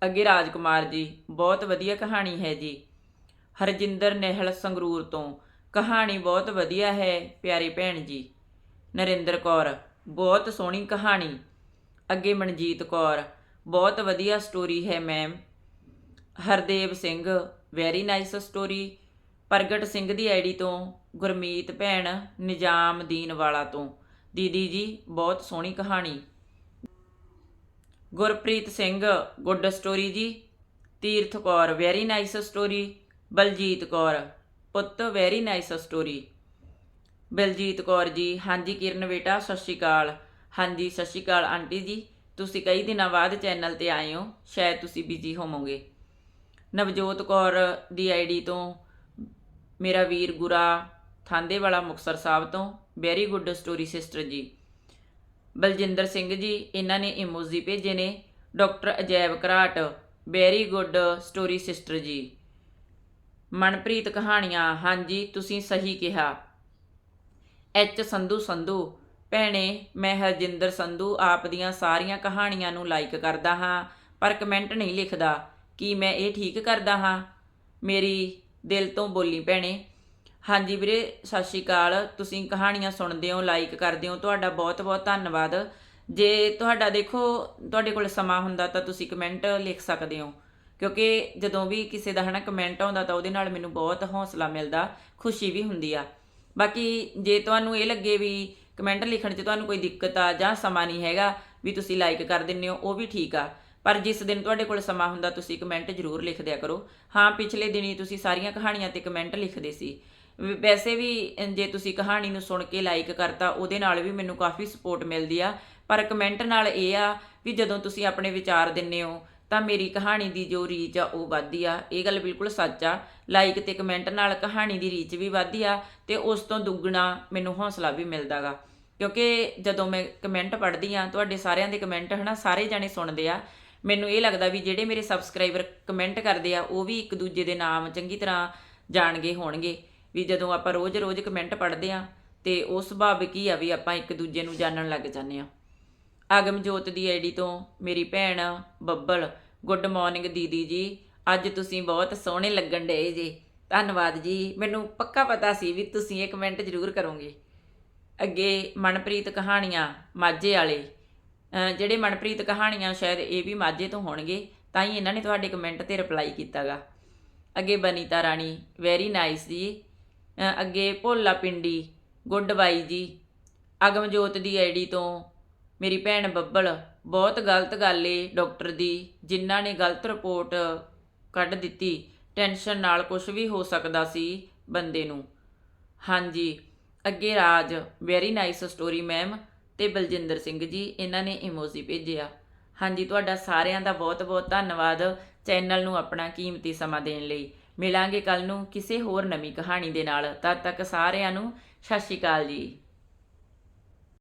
ਅੱਗੇ ਰਾਜਕੁਮਾਰ ਜੀ, ਬਹੁਤ ਵਧੀਆ ਕਹਾਣੀ ਹੈ ਜੀ। ਹਰਜਿੰਦਰ ਨਹਿਲ ਸੰਗਰੂਰ ਤੋਂ। ਕਹਾਣੀ ਬਹੁਤ ਵਧੀਆ ਹੈ, ਪਿਆਰੀ ਭੈਣ ਜੀ। ਨਰਿੰਦਰ ਕੌਰ, ਬਹੁਤ ਸੋਹਣੀ ਕਹਾਣੀ। ਅੱਗੇ ਮਨਜੀਤ ਕੌਰ, ਬਹੁਤ ਵਧੀਆ ਸਟੋਰੀ ਹੈ ma'am Hardev Singh very nice story Pragat Singh ਦੀ ਆਈਡੀ ਤੋਂ। ਗੁਰਮੀਤ ਭੈਣ, ਨਿਜ਼ਾਮਦੀਨ ਵਾਲਾ ਤੋਂ। ਦੀਦੀ ਜੀ, ਬਹੁਤ ਸੋਹਣੀ ਕਹਾਣੀ। Gurpreet Singh good story ji, Tirath Kaur very nice story Baljit Kaur ਪੁੱਤ very nice story Baljit Kaur ji, ਹਾਂਜੀ ਕਿਰਨ ਬੇਟਾ, ਸਤਿ ਸ਼੍ਰੀ ਅਕਾਲ। ਹਾਂਜੀ, ਸਤਿ ਸ਼੍ਰੀ ਅਕਾਲ ਆਂਟੀ ਜੀ, ਤੁਸੀਂ ਕਈ ਦਿਨਾਂ ਬਾਅਦ ਚੈਨਲ ਤੇ ਆਏ ਹੋ, ਸ਼ਾਇਦ ਤੁਸੀਂ ਬਿਜ਼ੀ ਹੋਵੋਗੇ। ਨਵਜੋਤ ਕੌਰ ਦੀ ਆਈਡੀ ਤੋਂ ਮੇਰਾ ਵੀਰ ਗੁਰਾ ਥਾਂਦੇ ਵਾਲਾ ਮੁਕਸਰ ਸਾਹਿਬ ਤੋਂ ਵੈਰੀ ਗੁੱਡ ਸਟੋਰੀ ਸਿਸਟਰ ਜੀ। ਬਲਜਿੰਦਰ ਸਿੰਘ ਜੀ, ਇਹਨਾਂ ਨੇ ਇਮੋਜੀ ਭੇਜੇ ਨੇ। Doctor Ajaib Gharat, very good story sister ji. Manpreet ਕਹਾਣੀਆਂ, ਹਾਂਜੀ, ਤੁਸੀਂ ਸਹੀ ਕਿਹਾ। ਐਚ ਸੰਧੂ ਸੰਧੂ, ਭੈਣੇ, ਮੈਂ ਹਰਜਿੰਦਰ ਸੰਧੂ ਆਪ ਦੀਆਂ ਸਾਰੀਆਂ ਕਹਾਣੀਆਂ ਨੂੰ ਲਾਈਕ ਕਰਦਾ ਹਾਂ, ਪਰ ਕਮੈਂਟ ਨਹੀਂ ਲਿਖਦਾ। ਕੀ ਮੈਂ ਇਹ ਠੀਕ ਕਰਦਾ ਹਾਂ? ਮੇਰੀ ਦਿਲ ਤੋਂ ਬੋਲੀ, ਭੈਣੇ। ਹਾਂਜੀ ਵੀਰੇ, ਸਤਿ ਸ਼੍ਰੀ ਅਕਾਲ। ਤੁਸੀਂ ਕਹਾਣੀਆਂ ਸੁਣਦੇ ਹੋ ਲਾਈਕ ਕਰਦੇ ਹੋ, ਤੁਹਾਡਾ ਬਹੁਤ-ਬਹੁਤ ਧੰਨਵਾਦ। ਜੇ ਤੁਹਾਡਾ ਦੇਖੋ, ਤੁਹਾਡੇ ਕੋਲ ਸਮਾਂ ਹੁੰਦਾ ਤਾਂ ਤੁਸੀਂ ਕਮੈਂਟ ਲਿਖ ਸਕਦੇ ਹੋ। ਕਿਉਂਕਿ ਜਦੋਂ ਵੀ ਕਿਸੇ ਦਾ ਹਨਾ ਕਮੈਂਟ ਆਉਂਦਾ ਤਾਂ ਉਹਦੇ ਨਾਲ ਮੈਨੂੰ ਬਹੁਤ ਹੌਸਲਾ ਮਿਲਦਾ, ਖੁਸ਼ੀ ਵੀ ਹੁੰਦੀ ਆ। ਬਾਕੀ ਜੇ ਤੁਹਾਨੂੰ ਇਹ ਲੱਗੇ ਵੀ ਕਮੈਂਟ ਲਿਖਣ 'ਚ ਤੁਹਾਨੂੰ ਕੋਈ ਦਿੱਕਤ ਆ ਜਾਂ ਸਮਾਂ ਨਹੀਂ ਹੈਗਾ ਵੀ ਤੁਸੀਂ ਲਾਈਕ ਕਰ ਦਿੰਦੇ ਹੋ, ਉਹ ਵੀ ਠੀਕ ਆ। ਪਰ ਜਿਸ ਦਿਨ ਤੁਹਾਡੇ ਕੋਲ ਸਮਾਂ ਹੁੰਦਾ ਤੁਸੀਂ ਕਮੈਂਟ ਜ਼ਰੂਰ ਲਿਖ ਦਿਆ ਕਰੋ। ਹਾਂ, ਪਿਛਲੇ ਦਿਨੀ ਤੁਸੀਂ ਸਾਰੀਆਂ ਕਹਾਣੀਆਂ ਤੇ ਕਮੈਂਟ ਲਿਖਦੇ ਸੀ। ਵੈਸੇ ਵੀ ਜੇ ਤੁਸੀਂ ਕਹਾਣੀ ਨੂੰ ਸੁਣ ਕੇ ਲਾਈਕ ਕਰਤਾ, ਉਹਦੇ ਨਾਲ ਵੀ ਮੈਨੂੰ ਕਾਫੀ ਸਪੋਰਟ ਮਿਲਦੀ ਆ। ਪਰ ਕਮੈਂਟ ਨਾਲ ਇਹ ਆ ਵੀ ਜਦੋਂ ਤੁਸੀਂ ਆਪਣੇ ਵਿਚਾਰ ਦਿੰਨੇ ਹੋ, ਤਾਂ ਮੇਰੀ ਕਹਾਣੀ ਦੀ ਜੋ ਰੀਚ ਆ, ਉਹ ਵੱਧਦੀ ਆ। ਇਹ ਗੱਲ ਬਿਲਕੁਲ ਸੱਚ ਆ। ਲਾਈਕ ਤੇ ਕਮੈਂਟ ਨਾਲ ਕਹਾਣੀ ਦੀ ਰੀਚ ਵੀ ਵੱਧਦੀ ਆ ਤੇ ਉਸ ਤੋਂ ਦੁੱਗਣਾ ਮੈਨੂੰ ਹੌਸਲਾ ਵੀ ਮਿਲਦਾਗਾ ਕਿਉਂਕਿ ਜਦੋਂ ਮੈਂ ਕਮੈਂਟ ਪੜ੍ਹਦੀ ਆ, ਤੁਹਾਡੇ ਸਾਰਿਆਂ ਦੇ ਕਮੈਂਟ ਹਨਾ, ਸਾਰੇ ਜਾਣੇ ਸੁਣਦੇ ਆ। ਮੈਨੂੰ ਇਹ ਲੱਗਦਾ ਵੀ ਜਿਹੜੇ ਮੇਰੇ ਸਬਸਕ੍ਰਾਈਬਰ ਕਮੈਂਟ ਕਰਦੇ ਆ, ਉਹ ਵੀ ਇੱਕ ਦੂਜੇ ਦੇ ਨਾਮ ਚੰਗੀ ਤਰ੍ਹਾਂ ਜਾਣਗੇ, ਹੋਣਗੇ। ਵੀ ਜਦੋਂ ਆਪਾਂ ਰੋਜ਼-ਰੋਜ਼ ਕਮੈਂਟ ਪੜ੍ਹਦੇ ਆ ਤੇ ਉਹ ਸੁਭਾਵਿਕ ਹੀ ਆ ਵੀ ਆਪਾਂ ਇੱਕ ਦੂਜੇ ਨੂੰ ਜਾਣਨ ਲੱਗ ਜਾਂਦੇ ਆ ਆਗਮਜੋਤ ਦੀ ਆਈਡੀ ਤੋਂ ਮੇਰੀ ਭੈਣ ਬੱਬਲ ਗੁੱਡ ਮਾਰਨਿੰਗ ਦੀਦੀ ਜੀ। ਅੱਜ ਤੁਸੀਂ ਬਹੁਤ ਸੋਹਣੇ ਲੱਗਣ ਡਏ ਜੀ। ਧੰਨਵਾਦ ਜੀ। ਮੈਨੂੰ ਪੱਕਾ ਪਤਾ ਸੀ ਵੀ ਤੁਸੀਂ ਇਹ ਕਮੈਂਟ ਜ਼ਰੂਰ ਕਰੋਗੇ। ਅੱਗੇ ਮਨਪ੍ਰੀਤ ਕਹਾਣੀਆਂ ਮਾਝੇ ਵਾਲੇ। ਜਿਹੜੇ ਮਨਪ੍ਰੀਤ ਕਹਾਣੀਆਂ ਸ਼ਾਇਦ ਇਹ ਵੀ ਮਾਝੇ ਤੋਂ ਹੋਣਗੇ, ਤਾਂ ਹੀ ਇਹਨਾਂ ਨੇ ਤੁਹਾਡੇ ਕਮੈਂਟ ਤੇ ਰਿਪਲਾਈ ਕੀਤਾਗਾ। ਅੱਗੇ ਬਨੀਤਾ ਰਾਣੀ ਵੈਰੀ ਨਾਈਸ ਜੀ। ਅੱਗੇ ਭੋਲਾ ਪਿੰਡੀ ਗੁੱਡ ਬਾਈ ਜੀ, ਅਗਮਜੋਤ ਦੀ ਆਈਡੀ ਤੋਂ। ਮੇਰੀ ਭੈਣ ਬੱਬਲ, ਬਹੁਤ ਗਲਤ ਗੱਲ ਏ ਡਾਕਟਰ ਦੀ, ਜਿਨ੍ਹਾਂ ਨੇ ਗਲਤ ਰਿਪੋਰਟ ਕੱਢ ਦਿੱਤੀ। ਟੈਨਸ਼ਨ ਨਾਲ ਕੁਝ ਵੀ ਹੋ ਸਕਦਾ ਸੀ ਬੰਦੇ ਨੂੰ। ਹਾਂਜੀ, ਅੱਗੇ Raj very nice story ma'am ਤੇ ਬਲਜਿੰਦਰ ਸਿੰਘ ਜੀ, ਇਹਨਾਂ ਨੇ ਇਮੋਜੀ ਭੇਜਿਆ। ਹਾਂਜੀ, ਤੁਹਾਡਾ ਸਾਰਿਆਂ ਦਾ ਬਹੁਤ-ਬਹੁਤ ਧੰਨਵਾਦ ਚੈਨਲ ਨੂੰ ਆਪਣਾ ਕੀਮਤੀ ਸਮਾਂ ਦੇਣ ਲਈ। ਮਿਲਾਂਗੇ ਕੱਲ ਨੂੰ ਕਿਸੇ ਹੋਰ ਨਵੀਂ ਕਹਾਣੀ ਦੇ ਨਾਲ। ਤਦ ਤੱਕ ਸਾਰਿਆਂ ਨੂੰ ਸਤਿ ਸ਼੍ਰੀ ਅਕਾਲ ਜੀ।